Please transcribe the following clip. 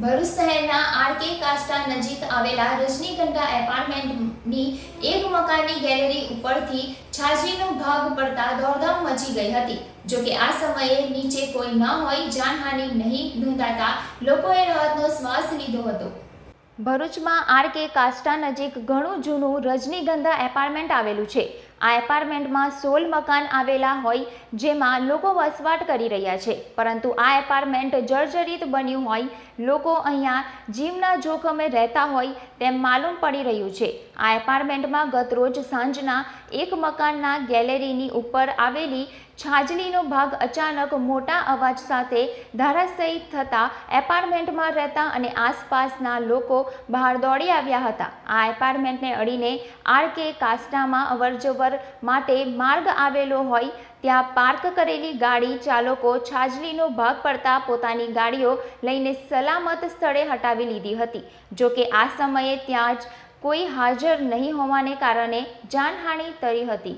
ભરૂચ શહેરના આરકે કાસ્ટા નજીક આવેલા રજનીગંધા એપાર્ટમેન્ટની એક મકાનની ગેલેરી ઉપરથી છાજલીનો ભાગ પડતા દોડધામ મચી ગઈ હતી. જોકે આ સમયે નીચે કોઈ ન હોય, જાનહાનિ નહીં નોંધાતા લોકોએ રાહતનો શ્વાસ લીધો હતો. ભરૂચમાં આરકે કાસ્ટા નજીક ઘણું જૂનું રજનીગંધા એપાર્ટમેન્ટ આવેલું છે. આ એપાર્ટમેન્ટમાં સોળ મકાન આવેલા હોય જેમાં લોકો વસવાટ કરી રહ્યા છે. પરંતુ આ એપાર્ટમેન્ટ જર્જરિત બન્યું હોય, લોકો અહીંયા જીવના જોખમે રહેતા હોય તેમ માલુમ પડી રહ્યું છે. આ એપાર્ટમેન્ટમાં ગતરોજ સાંજના એક મકાનના ગેલેરીની ઉપર આવેલી છાજલીનો ભાગ અચાનક મોટા અવાજ સાથે ધારાશયી થતાં એપાર્ટમેન્ટમાં રહેતા અને આસપાસના લોકો બહાર દોડી આવ્યા હતા. આ એપાર્ટમેન્ટને અડીને આર કે કાસ્ટામાં અવરજવર માટે માર્ગ આવેલો હોય, ત્યાં પાર્ક કરેલી ગાડી ચાલકો છાજલીનો ભાગ પડતા પોતાની ગાડીઓ લઈને સલામત સ્થળે હટાવી લીધી હતી. જોકે આ સમયે ત્યાં જ કોઈ હાજર નહીં હોવાને કારણે જાનહાનિ ટળી હતી.